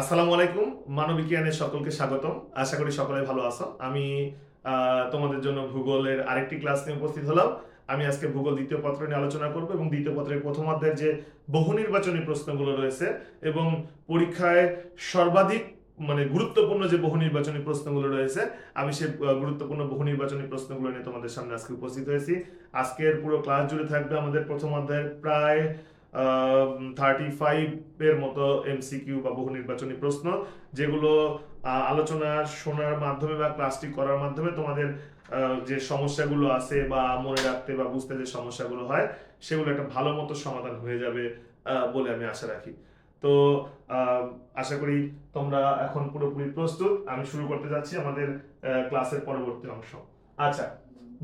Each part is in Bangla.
আসসালামু আলাইকুম মানবিকিয়ানের সকলকে স্বাগতম। আশা করি সকলে ভালো আছো। আমি তোমাদের জন্য ভূগোলের আরেকটি ক্লাস নিয়ে উপস্থিত হলাম। আমি আজকে ভূগোল দ্বিতীয় পত্র নিয়ে আলোচনা করব এবং দ্বিতীয় পত্রের প্রথম অধ্যায়ের যে বহু নির্বাচনী প্রশ্নগুলো রয়েছে এবং পরীক্ষায় সর্বাধিক মানে গুরুত্বপূর্ণ যে বহু নির্বাচনী প্রশ্নগুলো রয়েছে, আমি সেই গুরুত্বপূর্ণ বহু নির্বাচনী প্রশ্নগুলো নিয়ে তোমাদের সামনে আজকে উপস্থিত হয়েছি। আজকের পুরো ক্লাস জুড়ে থাকবে আমাদের প্রথম অধ্যায়ের প্রায় থার্টি ফাইভ এর মতো এমসিকিউ বা বহু নির্বাচনী প্রশ্ন, যেগুলো আলোচনা শোনার মাধ্যমে বা ক্লাসটি করার মাধ্যমে তোমাদের যে সমস্যাগুলো আছে বা মনে রাখতে বা বুঝতে যে সমস্যাগুলো হয়, সেগুলো একটা ভালো মতো সমাধান হয়ে যাবে বলে আমি আশা রাখি। তো আশা করি তোমরা এখন পুরোপুরি প্রস্তুত। আমি শুরু করতে যাচ্ছি আমাদের ক্লাসের পরবর্তী অংশ। আচ্ছা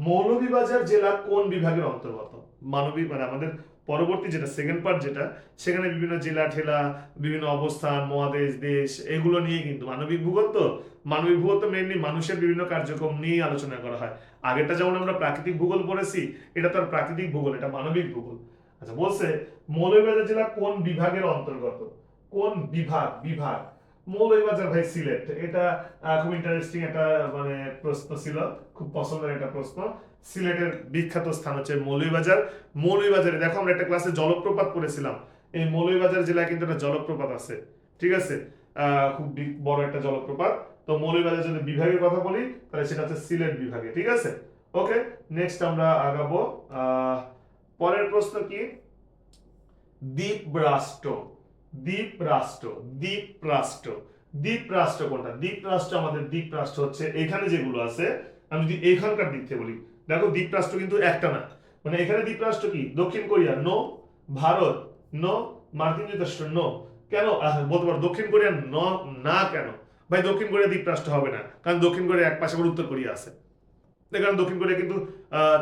মৌলভীবাজার জেলা কোন বিভাগের অন্তর্গত? মানবিক মানে আমাদের পরবর্তী যেটা সেকেন্ড পার্ট যেটা, সেখানে বিভিন্ন জেলা ঠেলা, বিভিন্ন অবস্থান, মহাদেশ, দেশ, এগুলো নিয়ে কিন্তু মানবিক ভূগোল তো, মানবিক ভূগোল তো মেনলি মানুষের বিভিন্ন কার্যক্রম নিয়ে আলোচনা করা হয়। আগেরটা যেমন আমরা প্রাকৃতিক ভূগোল পড়েছি, এটা তো আর প্রাকৃতিক ভূগোল, এটা মানবিক ভূগোল। আচ্ছা বলছে, মৌলভীবাজার জেলা কোন বিভাগের অন্তর্গত? কোন বিভাগ? বিভাগ। মৌলভীবাজার ভাই, সিলেট। এটা খুব ইন্টারেস্টিং একটা মানে প্রশ্ন ছিল, খুব পছন্দের একটা প্রশ্ন। সিলেটের বিখ্যাত স্থান হচ্ছে মৌলভীবাজার। মৌলভীবাজারে দেখো আমরা একটা ক্লাসে জলপ্রপাত পড়েছিলাম। এই মৌলভীবাজার জেলায় কিন্তু একটা জলপ্রপাত আছে। ঠিক আছে? খুব বড় একটা জলপ্রপাত। তো মৌলভীবাজার যদি বিভাগের কথা বলি, তাহলে সেটা হচ্ছে সিলেট বিভাগে। ঠিক আছে? ওকে নেক্সট আমরা আগাবো। পরের প্রশ্ন কি? দ্বীপ রাষ্ট্র দ্বীপ রাষ্ট্র দ্বীপ রাষ্ট্র দ্বীপ রাষ্ট্র কোনটা? দ্বীপ রাষ্ট্র আমাদের দ্বীপ রাষ্ট্র হচ্ছে এখানে যেগুলো আছে। আমি যদি এখানকার দিক থেকে বলি দেখো দ্বীপরাষ্ট্র কিন্তু একটা না। মানে এখানে দ্বীপরাষ্ট্র কি? দক্ষিণ কোরিয়া। নো, ভারত, নো, মার্কিন যুক্তরাষ্ট্র, নো। কেন? বলতে পারো, দক্ষিণ কোরিয়া ন, না কেন? ভাই, দক্ষিণ কোরিয়া দ্বীপরাষ্ট্র হবে না। কারণ দক্ষিণ কোরিয়া এক পাশে আবার উত্তর কোরিয়া আছে। কারণ দক্ষিণ কোরিয়া কিন্তু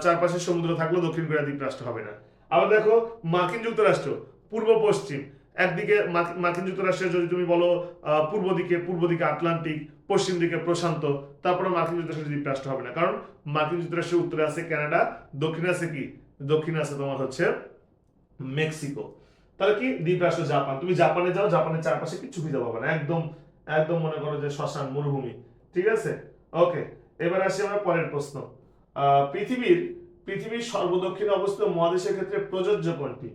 চারপাশে সমুদ্র থাকলেও দক্ষিণ কোরিয়া দ্বীপরাষ্ট্র হবে না। আবার দেখো, মার্কিন যুক্তরাষ্ট্র, পূর্ব পশ্চিম একদিকে মার্কিন- যুক্তরাষ্ট্রের, যদি তুমি বলো পূর্ব দিকে পূর্ব দিকে আটলান্টিক, পশ্চিম দিকে প্রশান্ত তারপরে মার্কিন যুক্তরাষ্ট্র দ্বীপ রাষ্ট্র হবে না। কারণ মার্কিন যুক্তরাষ্ট্রের উত্তরে আছে কানাডা, দক্ষিণে আছে কি? দক্ষিণে আছে তোমার হচ্ছে মেক্সিকো। তাহলে কি? দ্বীপ রাষ্ট্র জাপান। তুমি জাপানে যাও, জাপানের চারপাশে কিছু খুঁজে পাবে না। একদম একদম মনে করো যে শ্মশান, মরুভূমি। ঠিক আছে? ওকে, এবার আসি আমরা পরের প্রশ্ন। পৃথিবীর পৃথিবীর সর্বদক্ষিণে অবস্থিত মহাদেশের ক্ষেত্রে প্রযোজ্য কোনটি?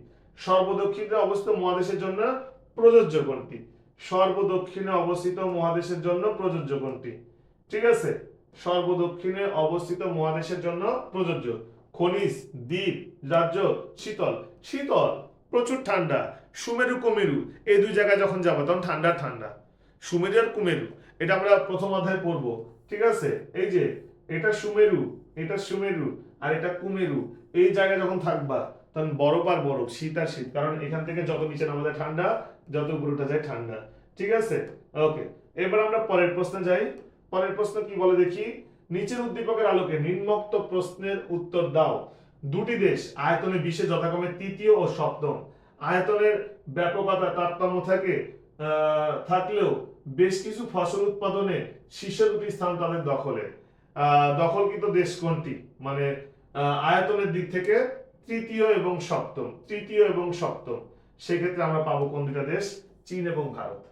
সর্বদক্ষিণে অবস্থিত মহাদেশের জন্য প্রযোজ্য কোনটি? সর্বদক্ষিণে অবস্থিত মহাদেশের জন্য প্রযোজ্য কোনটি? ঠিক আছে? সর্বদক্ষিণে অবস্থিত মহাদেশের জন্য প্রযোজ্য। খনিজ, দ্বীপ, রাজ্য, শীতল। শীতল, প্রচুর ঠান্ডা। সুমেরু, কুমেরু। এই দুই জায়গায় যখন যাব, তখন ঠান্ডা ঠান্ডা। সুমেরু আর কুমেরু। এটা আমরা প্রথম অধ্যায় পড়ব। ঠিক আছে? এই যে, এটা সুমেরু এটা সুমেরু, আর এটা কুমেরু। এই জায়গায় যখন থাকবা তখন বরফ আর বরফ, শীত আর শীত। কারণ এখান থেকে যত নিচে নামা ঠান্ডা, যত উপরে যায় ঠান্ডা। ঠিক আছে? ওকে এবার আমরা পরের প্রশ্নে যাই। পরের প্রশ্ন কি বলে দেখি? নিচের উদ্দীপকের আলোকে নিম্নোক্ত প্রশ্নের উত্তর দাও। দুটি দেশ, আয়তনে বিশ্বে যথাক্রমে তৃতীয় ও সপ্তম। আয়তনের ব্যাপকতা, তারতম্য থাকে থাকলেও বেশ কিছু ফসল উৎপাদনে শীর্ষ দুটি স্থান তাদের দখলে। দখলকৃত দেশ কোনটি? মানে আয়তনের দিক থেকে তৃতীয় এবং সপ্তম, তৃতীয় এবং সপ্তম। সেক্ষেত্রে আমরা পাবো কোন দুটা দেশ? চীন এবং ভারত।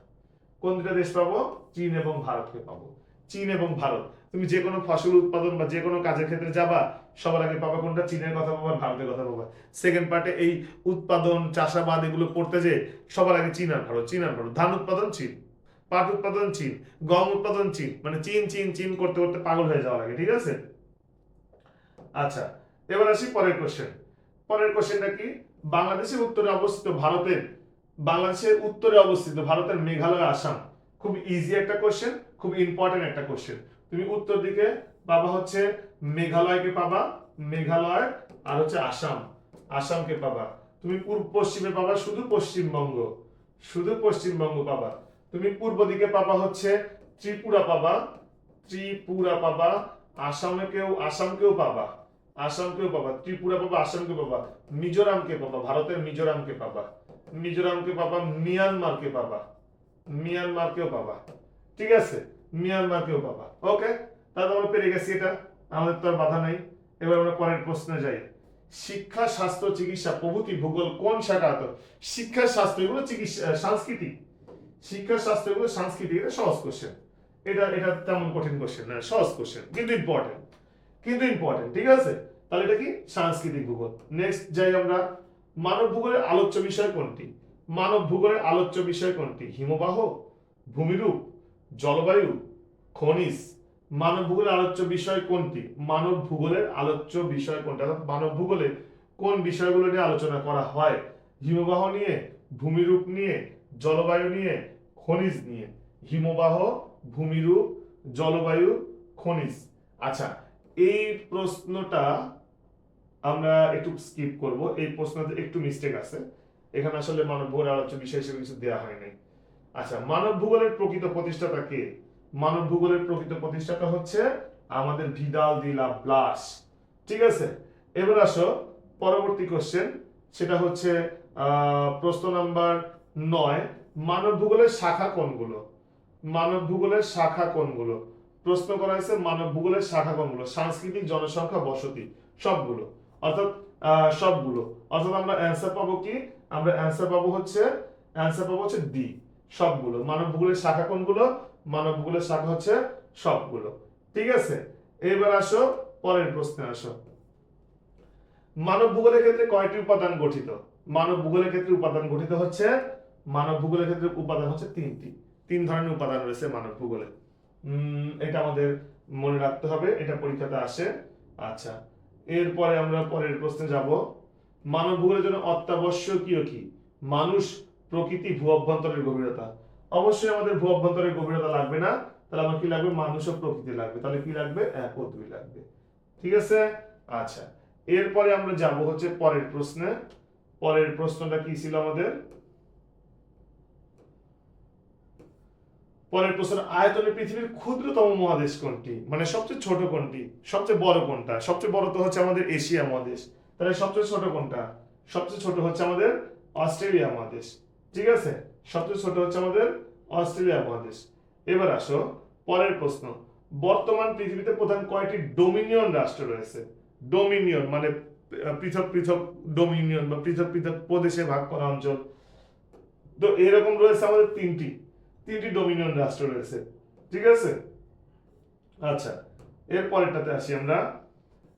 কোন দুটা দেশ পাবো? চীন এবং ভারতকে পাবো। চীন এবং ভারত। তুমি যে কোনো ফসল উৎপাদন বা যে কোনো কাজের ক্ষেত্রে যাবা, সবার আগে পাবা কোনটা? চীনের কথা পাবা, ভারতের কথা পাবা। সেকেন্ড পার্টে এই উৎপাদন, চাষাবাদ এগুলো পড়তে যে সবার আগে চীন আর ভারত, চীন আর ভারত। ধান উৎপাদন, চীন। পাট উৎপাদন, চীন। গম উৎপাদন, চীন। মানে চীন চীন চীন করতে করতে পাগল হয়ে যাওয়া লাগে ঠিক আছে? আচ্ছা এবার আসি পরের কোশ্চেন পরের কোশ্চেনটা কি? বাংলাদেশের উত্তরে অবস্থিত ভারতের, বাংলাদেশের উত্তরে অবস্থিত ভারতের মেঘালয়, আসাম। খুব ইজি একটা কোশ্চেন খুব ইম্পর্টেন্ট একটা কোশ্চেন তুমি উত্তর দিকে পাবা হচ্ছে মেঘালয়কে পাবা, মেঘালয় আর হচ্ছে আসাম। আসামকে পাবা। তুমি পূর্ব পশ্চিমে পাবা, শুধু পশ্চিমবঙ্গ। শুধু পশ্চিমবঙ্গ পাবা। তুমি পূর্ব দিকে পাবা হচ্ছে ত্রিপুরা পাবা ত্রিপুরা পাবা আসামকেও আসামকেও পাবা। আসামকেও পাবা, ত্রিপুরা পাবা আসামকে পাবা, মিজোরামকে পাবা, ভারতের মিজোরামকে পাবা মিজোরামকে পাবা, মিয়ানমারকে পাবা, মিয়ানমারকেও পাবা, ঠিক আছে? মিয়ানমারকেও পাবা ওকে তাহলে আমরা পেরে গেছি এটা, আমাদের তো আর বাধা নাই। এবার আমরা পরের প্রশ্নে যাই। শিক্ষা, স্বাস্থ্য, চিকিৎসা, প্রভৃতি, ভূগোল, কোন শাখা হতো শিক্ষা, স্বাস্থ্য, এগুলো চিকিৎসা সাংস্কৃতিক। শিক্ষা শাস্ত্রগুলো সাংস্কৃতিক, এটা সহজ কোশ্চেন এটা এটা তেমন কঠিন কোশ্চেন না, সহজ কোশ্চেন কিন্তু ইম্পর্টেন্ট কিন্তু ইম্পর্টেন্ট ঠিক আছে? তাহলে এটা কি? সাংস্কৃতিক ভূগোল। নেক্সট যাই আমরা, মানব ভূগোলের আলোচ্য বিষয় কোনটি? মানব ভূগোলের আলোচ্য বিষয় কোনটি? হিমবাহ, ভূমিরূপ, জলবায়ু, খনিজ। মানব ভূগোলের আলোচ্য বিষয় কোনটি? মানব ভূগোলের আলোচ্য বিষয় কোনটি? অর্থাৎ মানব ভূগোলে কোন বিষয়গুলো নিয়ে আলোচনা করা হয়? হিমবাহ নিয়ে, ভূমিরূপ নিয়ে, জলবায়ু নিয়ে, খনিজ নিয়ে। হিমবাহ, ভূমিরূপ, জলবায়ু, খনিজ। আচ্ছা এই প্রশ্নটা আমরা একটু স্কিপ করব। এই প্রশ্নতে একটু মিস্টেক আছে। এখানে আসলে মানব ভূগোলের আলোচ্য বিষয় হিসেবে কিছু দেওয়া হয় নাই। আচ্ছা মানব ভূগোলের প্রকৃত প্রতিষ্ঠাতা কে? মানব ভূগোলের প্রকৃত প্রতিষ্ঠাতা হচ্ছে আমাদের ভিদাল দি লা ব্লাস। ঠিক আছে? এবার আসো, পরবর্তী কোশ্চেন সেটা হচ্ছে প্রশ্ন নাম্বার নয়, মানব ভূগোলের শাখা কোনগুলো? মানব ভূগোলের শাখা কোনগুলো? প্রশ্ন করা হয়েছে মানব ভূগোলের শাখা কোনগুলো সাংস্কৃতিক জনসংখ্যা বসতি, সবগুলো। অর্থাৎ সবগুলো। অর্থাৎ আমরা অ্যান্সার পাবো কি? আমরা অ্যান্সার পাবো হচ্ছে অ্যান্সার পাবো হচ্ছে ডি সবগুলো। মানব ভূগোলের শাখা কোনগুলো? মানব ভূগোলের শাখা হচ্ছে সবগুলো। ঠিক আছে? এবার আসো, পরের প্রশ্নে আসো। মানব ভূগোলের ক্ষেত্রে কয়টি উপাদান গঠিত? মানব ভূগোলের ক্ষেত্রে উপাদান গঠিত হচ্ছে, মানব ভূগোলের ক্ষেত্রে উপাদান হচ্ছে তিনটি। তিন ধরনের উপাদান রয়েছে মানব ভূগোলে। এটা আমাদের মনে রাখতে হবে, এটা পরীক্ষাতে আসে। আচ্ছা এরপরে আমরা পরের প্রশ্নে যাব। মানব ভূগোলের জন্য অত্যাবশ্যকীয় কি? মানুষ, প্রকৃতি, ভূ অভ্যন্তরের গভীরতা। অবশ্যই আমাদের ভূ অভ্যন্তরের গভীরতা লাগবে না। তাহলে আমার কি লাগবে? মানুষ ও প্রকৃতি লাগবে। তাহলে কি লাগবে? এক ও দুই লাগবে। ঠিক আছে? আচ্ছা এরপরে আমরা যাব হচ্ছে পরের প্রশ্নে। পরের প্রশ্নটা কি ছিল আমাদের? পরের প্রশ্ন আয়তনে পৃথিবীর ক্ষুদ্রতম মহাদেশ কোনটি? মানে সবচেয়ে ছোট কোনটি? সবচেয়ে বড় কোনটা? সবচেয়ে বড় তো হচ্ছে আমাদের এশিয়া মহাদেশ। তাহলে সবচেয়ে ছোট কোনটা? সবচেয়ে ছোট হচ্ছে আমাদের অস্ট্রেলিয়া মহাদেশ। ঠিক আছে? সবচেয়ে ছোট হচ্ছে আমাদের অস্ট্রেলিয়া মহাদেশ। এবার আসো, পরের প্রশ্ন। বর্তমান পৃথিবীতে প্রধান কয়টি ডোমিনিয়ন রাষ্ট্র রয়েছে? ডোমিনিয়ন মানে পৃথক পৃথক ডোমিনিয়ন বা পৃথক পৃথক প্রদেশে ভাগ করা অঞ্চল। তো এরকম রয়েছে আমাদের তিনটি। তিনটি ডোমিনিয়ন রাষ্ট্র রয়েছে। ঠিক আছে? আচ্ছা এর পরেরটাতে আসি আমরা।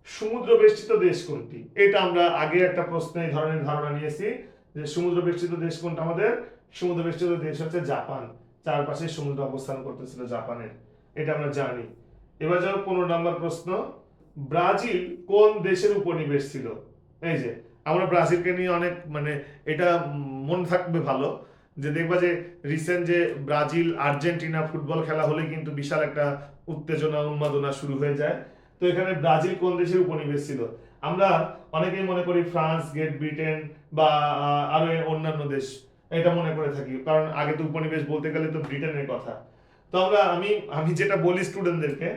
সমুদ্র বেষ্টিত দেশ কোনটি? এটা আমরা আগে একটা প্রশ্নে এই ধরনের ধারণা নিয়েছি যে সমুদ্র বেষ্টিত দেশ কোনটা আমাদের? সমুদ্র বেষ্টিত দেশ হচ্ছে জাপান। চারপাশে সমুদ্র অবস্থান করতেছিল জাপানের। এটা আমরা জানি। এবার যাও পনেরো নম্বর প্রশ্ন। ব্রাজিল কোন দেশের উপনিবেশ ছিল? এই যে, আমরা ব্রাজিলকে নিয়ে অনেক মানে এটা মনে থাকবে ভালো। যে দেখবা যে রিসেন্ট যে ব্রাজিল, আর্জেন্টিনা ফুটবল খেলা হলে কিন্তু বিশাল একটা উত্তেজনা, উন্মাদনা শুরু হয়ে যায়। তো এখানে ব্রাজিল কোন দেশের উপনিবেশ ছিল? আমরা অনেকেই মনে করি ফ্রান্স, গ্রেট ব্রিটেন বা আরও অন্যান্য দেশ। এটা মনে করে থাকি, কারণ আগে তো উপনিবেশ বলতে গেলে তো ব্রিটেনের কথা। তো আমরা, আমি আমি যেটা বলি স্টুডেন্টদেরকে,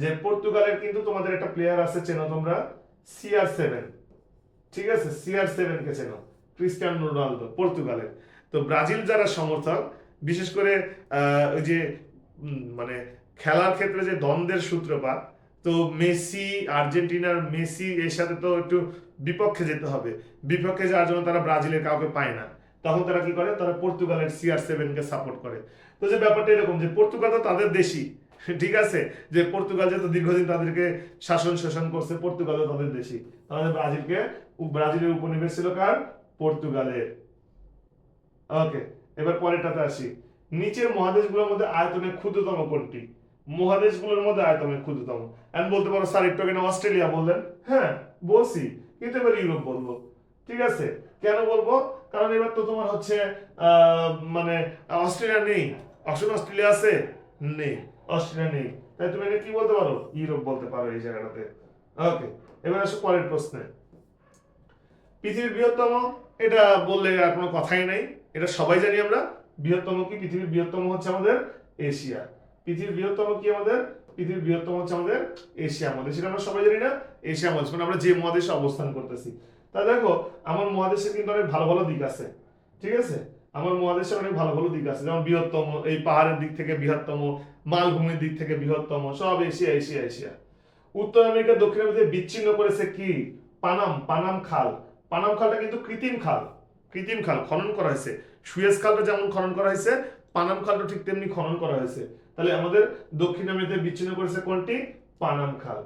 যে পর্তুগালের কিন্তু তোমাদের একটা প্লেয়ার আছে, চেনো তোমরা? সিআর সেভেন ঠিক আছে? সিআর সেভেন কে চেনো। ক্রিস্টিয়ানো রোনালদো, পর্তুগালের। তো ব্রাজিল যারা সমর্থক, বিশেষ করে ওই যে মানে খেলার ক্ষেত্রে যে দ্বন্দ্বের সূত্রপাত, তো মেসি, আর্জেন্টিনার মেসি এর সাথে তো একটু বিপক্ষে যেতে হবে। বিপক্ষে যাওয়ার জন্য তারা ব্রাজিলের কাউকে পায় না। তখন তারা কি করে? তারা পর্তুগালের সিআর সেভেনকে সাপোর্ট করে। তো যে ব্যাপারটা এরকম যে পর্তুগাল তো তাদের দেশই, ঠিক আছে? যে পর্তুগাল যেহেতু দীর্ঘদিন তাদেরকে শাসন শোষণ করছে, পর্তুগালও তাদের দেশি তাহলে ব্রাজিলকে, ব্রাজিলের উপনিবেশ ছিল কার? পর্তুগালের। ওকে এবার পরেরটাতে আসি। নিচের মহাদেশগুলোর মধ্যে আয়তনে ক্ষুদ্রতম কোনটি? মহাদেশগুলোর মধ্যে আয়তনে ক্ষুদ্রতম। আমি বলতে পারো স্যার একটু আগে অস্ট্রেলিয়া বললেন। হ্যাঁ বলছি। কিন্তু এবার ইউরোপ বলব। ঠিক আছে? কেন বলব? কারণ এবার তো তোমার হচ্ছে মানে অস্ট্রেলিয়া নেই। আসলে অস্ট্রেলিয়া আছে? নেই। অস্ট্রেলিয়া নেই। তাই তুমি এটা কি বলতে পারো? ইউরোপ বলতে পারো এই জায়গাটাতে। ওকে এবার আসো পরের প্রশ্নে। পৃথিবীর বৃহত্তম, এটা বললে আর কোনো কথাই নাই। এটা সবাই জানি আমরা, বৃহত্তম কি? পৃথিবীর বৃহত্তম হচ্ছে আমাদের এশিয়া। পৃথিবীর বৃহত্তম কি আমাদের? পৃথিবীর বৃহত্তম হচ্ছে আমাদের এশিয়া মহাদেশ। সেটা আমরা সবাই জানি না, এশিয়া মহাদেশ। মানে আমরা যে মহাদেশে অবস্থান করতেছি। তা দেখো, আমার মহাদেশের কিন্তু অনেক ভালো ভালো দিক আছে। ঠিক আছে? আমার মহাদেশের অনেক ভালো ভালো দিক আছে। যেমন বৃহত্তম, এই পাহাড়ের দিক থেকে বৃহত্তম, মালভূমির দিক থেকে বৃহত্তম, সব এশিয়া এশিয়া এশিয়া। উত্তর আমেরিকা দক্ষিণ আমেরিকা বিচ্ছিন্ন করেছে কি? পানাম পানাম খাল। পানাম খালটা কিন্তু কৃত্রিম খাল। কৃত্রিম খাল খনন করা হয়েছে। সুয়েজ খালটা যেমন খনন করা হয়েছে, পানাম খালটা ঠিক তেমনি খনন করা হয়েছে। তাহলে আমাদের দক্ষিণ আমেরিকাতে বিচ্ছিন্ন করেছে কোনটি? পানাম খাল।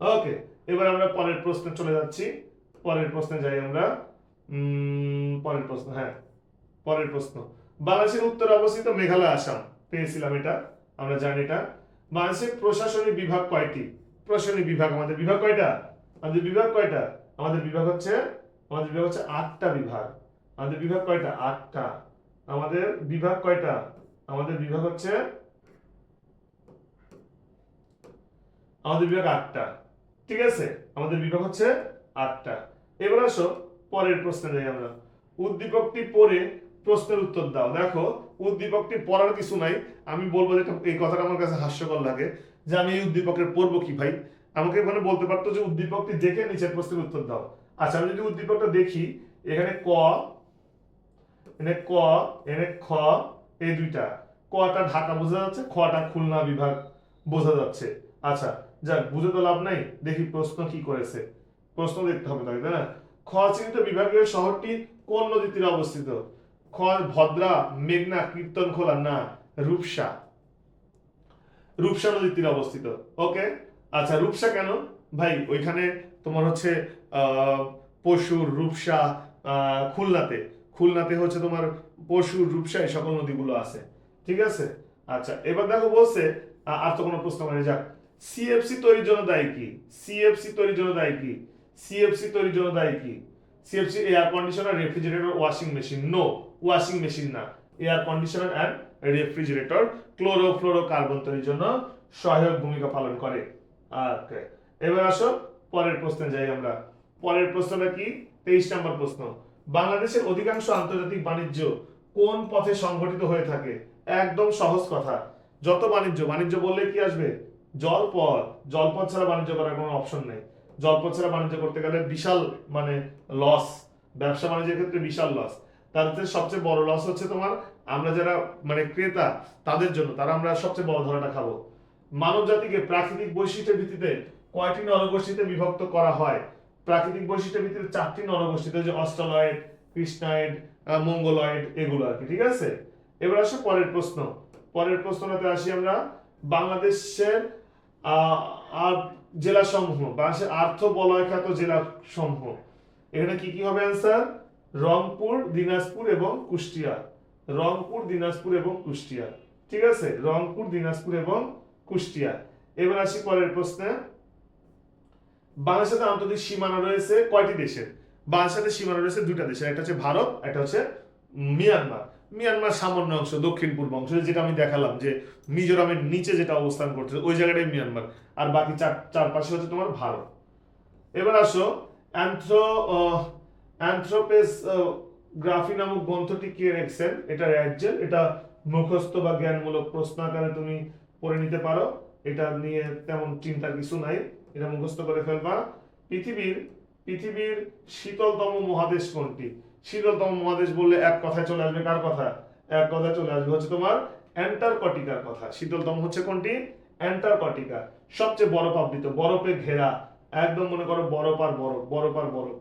ওকে, এবার আমরা পরের প্রশ্নে চলে যাচ্ছি। পরের প্রশ্নে যাই আমরা। পরের প্রশ্ন হ্যাঁ পরের প্রশ্ন। বাংলাদেশের উত্তরে অবস্থিত মেঘালয়, আসাম। পেয়েছিলাম এটা, আমরা জানি এটা। বাংলাদেশের প্রশাসনিক বিভাগ কয়টি? প্রশাসনিক বিভাগ, আমাদের বিভাগ কয়টা? আমাদের বিভাগ কয়টা? আমাদের বিভাগ হচ্ছে, আমাদের বিভাগ হচ্ছে আটটা বিভাগ। আমাদের বিভাগ কয়টা? আটটা। আমাদের বিভাগ কয়টা? আমাদের বিভাগ হচ্ছে আমাদের বিভাগ আটটা। ঠিক আছে? আমাদের বিভাগ হচ্ছে আটটা। এবার আসো পরের প্রশ্নে যাই আমরা। উদ্দীপকটি পড়ে প্রশ্নের উত্তর দাও। দেখো, উদ্দীপকটি পড়ার কিছু নাই। আমি বলব যে এই কথাটা আমার কাছে হাস্যকর লাগে যে আমি এই উদ্দীপকের পড়ব কি ভাই? আমাকে এখানে বলতে পারতো যে উদ্দীপকটি দেখে নিচের প্রশ্নের উত্তর দাও। আচ্ছা আমি যদি উদ্দীপকটা দেখি, এখানে ক এখানে ক এখানে খ এই দুইটা। কটা ঢাকা বোঝা যাচ্ছে খটা খুলনা বিভাগ বোঝা যাচ্ছে। আচ্ছা যাক বুঝে তো লাভ নাই দেখি প্রশ্ন কি করেছে। প্রশ্ন দেখতে হবে তাই তাই না? খ চিহ্নিত বিভাগীয় শহরটি কোন নদী তীরে অবস্থিত? খ ভদ্রা মেঘনা কীর্তন খোলা না রূপসা। রূপসা নদীর তীরে অবস্থিত ওকে? আচ্ছা রূপসা কেন? ভাই ওইখানে তোমার হচ্ছে আহ, পশুর রূপসা আহ, খুলনাতে। খুলনাতে হচ্ছে তোমার পশু রূপসা সকল নদীগুলো আছে। ঠিক আছে? আচ্ছা এবার দেখো বলছে আর তো কোনো প্রশ্ন মানে যাক। সিএফসি তৈরির জন্য দায়ী কি? সিএফসি তৈরির জন্য দায়ী কি? সিএফসি তৈরির জন্য দায়ী কি? CFC air conditioner refrigerator washing machine no washing machine না। Air conditioner and refrigerator chlorofluorocarbon তৈরির জন্য সহায়ক ভূমিকা পালন করে। ওকে এবার আসো, পরের প্রশ্নে যাই আমরা। পরের প্রশ্নটা কি? তেইশ নম্বর প্রশ্ন। বাংলাদেশের অধিকাংশ আন্তর্জাতিক বাণিজ্য কোন পথে সংঘটিত হয়ে থাকে? একদম সহজ কথা। যত বাণিজ্য বাণিজ্য বললে কি আসবে? জলপথ জলপথ ছাড়া বাণিজ্য করার কোনো অপশন নেই। জলপথ ছাড়া বাণিজ্য করতে গেলে বিশাল মানে লস ব্যবসা বাণিজ্যের ক্ষেত্রে বিশাল লস তাদের সবচেয়ে বড় লস হচ্ছে তোমার, আমরা যারা মানে ক্রেতা, তাদের জন্য। তারা আমরা সবচেয়ে বড় ধরাটা খাব। মানব জাতিকে প্রাকৃতিক বৈশিষ্ট্যের ভিত্তিতে কয়টি নরগোষ্ঠীতে বিভক্ত করা হয়? প্রাকৃতিক বৈশিষ্ট্যের ভিত্তিতে চারটি নরগোষ্ঠীতে যে অস্ট্রলয়েড কৃষ্ণায়েড মঙ্গলয়েড, এগুলো আর কি, ঠিক আছে? এবার আসো পরের প্রশ্ন। পরের প্রশ্নটাতে আসি আমরা। বাংলাদেশের জেলা সমূহ বাংলাদেশের আর্থ বলয় খ্যাত জেলা সমূহ এখানে কি কি হবে অ্যান্সার রংপুর, দিনাজপুর এবং কুষ্টিয়া। রংপুর, দিনাজপুর এবং কুষ্টিয়া। ঠিক আছে? রংপুর, দিনাজপুর এবং কুষ্টিয়া। এবার আসি পরের প্রশ্নে। বাংলাদেশের সাথে আন্তর্জাতিক সীমানা রয়েছে কয়টি দেশের? বাংলাদেশের সাথে সীমানা রয়েছে দুইটা দেশের, একটা হচ্ছে ভারত, একটা হচ্ছে মিয়ানমার। মিয়ানমার সামান্য অংশ, দক্ষিণ পূর্ব অংশ, যেটা আমি দেখালাম যে মিজোরামের নিচে যেটা অবস্থান করছে, ওই জায়গাটাই মিয়ানমার। আর বাকি চার, চারপাশে হচ্ছে তোমার ভারত। এবার আসো, অ্যান্থ্রো অ্যান্থ্রোপেস গ্রাফি নামক গ্রন্থটি কে রেখেছেন? এটা রাজ্যের, এটা মুখস্থ বা জ্ঞানমূলক প্রশ্ন আকারে তুমি পড়ে নিতে পারো। এটা নিয়ে তেমন চিন্তার কিছু নাই। এটা মুখস্থ করে ফেলবা। পৃথিবীর পৃথিবীর শীতলতম মহাদেশ কোনটি? শীতলতম মহাদেশ বললে এক কথায় চলে আসবে কার কথা? এক কথায় চলে আসবে হচ্ছে তোমার অ্যান্টার্কটিকার কথা। শীতলতম হচ্ছে কোনটি? অ্যান্টার্কটিকা। সবচেয়ে বরফ আবৃত, বরফে ঘেরা, একদম মনে করো বরফ আর বরফ বরফ আর বরফ।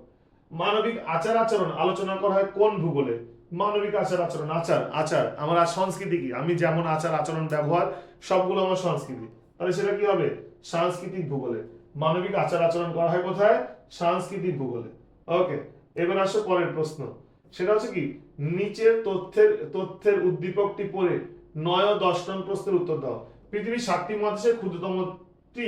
মানবিক আচার আচরণ আলোচনা করা হয় কোন ভূগোলে? মানবিক আচার আচরণ, আচার আচার। আমার সংস্কৃতি কি? আমি যেমন আচার আচরণ ব্যবহার, সবগুলো আমার সংস্কৃতি। তাহলে সেটা কি হবে? সাংস্কৃতিক ভূগোলে। মানবিক আচার আচরণ করা হয় কোথায় সাংস্কৃতিক ভূগোলে। ওকে, এবার আসো পরের প্রশ্ন। সেটা হচ্ছে কি, নিচের তথ্যের তথ্যের উদ্দীপকটি পড়ে নয় ও দশ নং প্রশ্নের উত্তর দাও। পৃথিবীর সাতটি মহাদেশের ক্ষুদ্রতমটি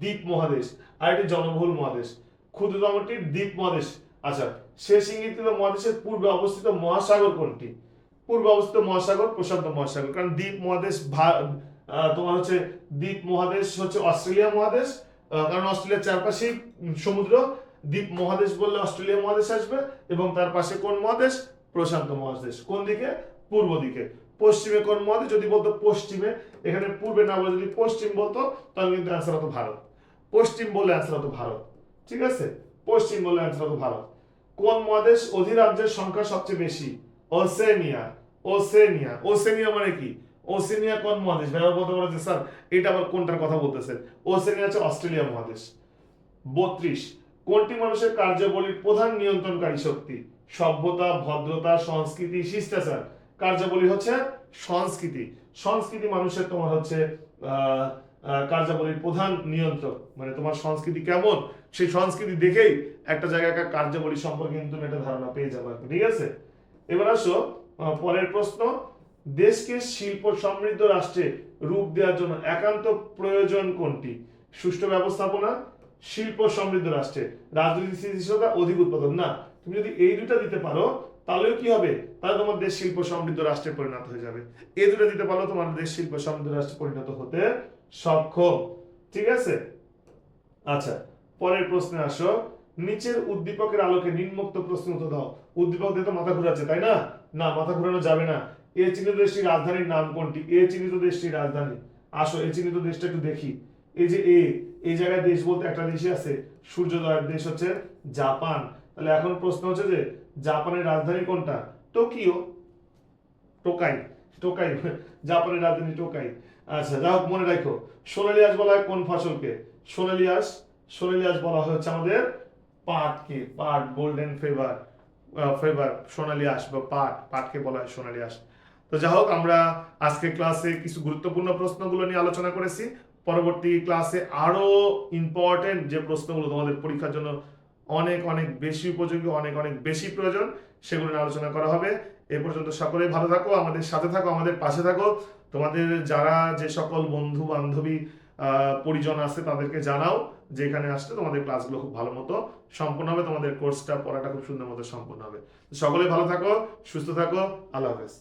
দ্বীপ মহাদেশ, আর এটি জনবহুল মহাদেশ। ক্ষুদ্রতমটি দ্বীপ মহাদেশ। আচ্ছা শেষ ইঙ্গিত মহাদেশের পূর্বে অবস্থিত মহাসাগর কোনটি? পূর্বে অবস্থিত মহাসাগর, প্রশান্ত মহাসাগর। কারণ দ্বীপ মহাদেশ তোমার হচ্ছে দ্বীপ মহাদেশ হচ্ছে অস্ট্রেলিয়া মহাদেশ কারণ অস্ট্রেলিয়ার চারপাশেই সমুদ্র, দ্বীপ মহাদেশ বললে অস্ট্রেলিয়া মহাদেশ আসবে এবং তার পাশে কোন মহাদেশ? প্রশান্ত মহাদেশ। কোন দিকে? পূর্ব দিকে। পশ্চিমে কোন মহাদেশ? যদি বলতো পশ্চিমে, এখানে পূর্বে না বলে যদি পশ্চিম বলতো, তাহলে কিন্তু অ্যান্সার হতো ভারত। পশ্চিম বললে অ্যান্সার হতো ভারত। ঠিক আছে? পশ্চিম বললে অ্যান্সার হতো ভারত। কোন মহাদেশ অধিরাজ্যের সংখ্যা সবচেয়ে বেশি? ওসেনিয়া ওসেনিয়া ওসেনিয়া মানে কি? ওসেনিয়া কোন মহাদেশ? ভাই বলতে পারো যে, স্যার, এটা আবার কোনটার কথা বলতেছেন? ওসেনিয়া হচ্ছে অস্ট্রেলিয়া মহাদেশ। বত্রিশ, কোনটি মানুষের কার্যাবলীর প্রধান নিয়ন্ত্রণকারী শক্তি? সভ্যতা, ভদ্রতা, সংস্কৃতি, শিষ্টাচার। কার্যাবলী হচ্ছে সংস্কৃতি। সংস্কৃতি মানুষের তোমার হচ্ছে কার্যাবলীর প্রধান নিয়ন্ত্রক। মানে তোমার সংস্কৃতি কেমন? সেই সংস্কৃতি দেখেই একটা জায়গাকার কার্যাবলী সম্পর্কে কিন্তু একটা ধারণা পেয়ে যাবে ঠিক আছে? এবার আসো পরের প্রশ্ন। দেশকে শিল্প সমৃদ্ধ রাষ্ট্রে রূপ দেওয়ার জন্য একান্ত প্রয়োজন কোনটি? সুষ্ঠু ব্যবস্থাপনা, শিল্প সমৃদ্ধ রাষ্ট্রে। রাজনৈতিক স্থিতিশীলতা অধিক উৎপাদন। না, তুমি যদি এই দুটা দিতে পারো, তাহলেও কি হবে? তাহলে তোমার দেশ শিল্প সমৃদ্ধ রাষ্ট্রে পরিণত হয়ে যাবে। এই দুটো দিতে পারলে তোমার দেশ শিল্প সমৃদ্ধ রাষ্ট্রে পরিণত হতে সক্ষম। ঠিক আছে? আচ্ছা পরের প্রশ্নে আসো। নিচের উদ্দীপকের আলোকে নিম্নোক্ত প্রশ্ন উত্তর দাও। উদ্দীপক দিয়ে তো মাথা ঘুরাচ্ছে, তাই না? না, মাথা ঘুরানো যাবে না। এ চিহ্নিত দেশটির রাজধানীর নাম কোনটি? এ চিহ্নিত দেশটির রাজধানী। আসো, এ চিহ্নিত দেশটা একটু দেখি। এই যে এ, এই জায়গায় দেশ বলতে একটা দেশই আছে। সূর্যোদয়ের দেশ হচ্ছে জাপান। তাহলে এখন প্রশ্ন হচ্ছে যে, জাপানের রাজধানী কোনটা? টোকিও। টোকাই টোকাই, জাপানের রাজধানী টোকাই। আচ্ছা যা হোক, মনে রাখো। সোনালি আঁশ বলা হয় কোন ফসলকে? সোনালি আঁশ সোনালি আঁশ বলা হচ্ছে আমাদের পাটকে, পাট গোল্ডেন ফেভার ফেভার সোনালি আঁশ বা পাট, পাটকে বলা হয় সোনালি আঁশ। তো যা হোক, আমরা আজকে ক্লাসে কিছু গুরুত্বপূর্ণ প্রশ্নগুলো নিয়ে আলোচনা করেছি। পরবর্তী ক্লাসে আরও ইম্পর্টেন্ট যে প্রশ্নগুলো তোমাদের পরীক্ষার জন্য অনেক অনেক বেশি উপযোগী, অনেক অনেক বেশি প্রয়োজন, সেগুলো নিয়ে আলোচনা করা হবে। এ পর্যন্ত সকলেই ভালো থাকো, আমাদের সাথে থাকো, আমাদের পাশে থাকো। তোমাদের যারা যে সকল বন্ধু বান্ধবী পরিজন আছে, তাদেরকে জানাও যে এখানে আসলে তোমাদের ক্লাসগুলো খুব ভালো মতো সম্পূর্ণ হবে, তোমাদের কোর্সটা পড়াটা খুব সুন্দর মতো সম্পূর্ণ হবে। সকলেই ভালো থাকো, সুস্থ থাকো, আল্লাহ হাফেজ।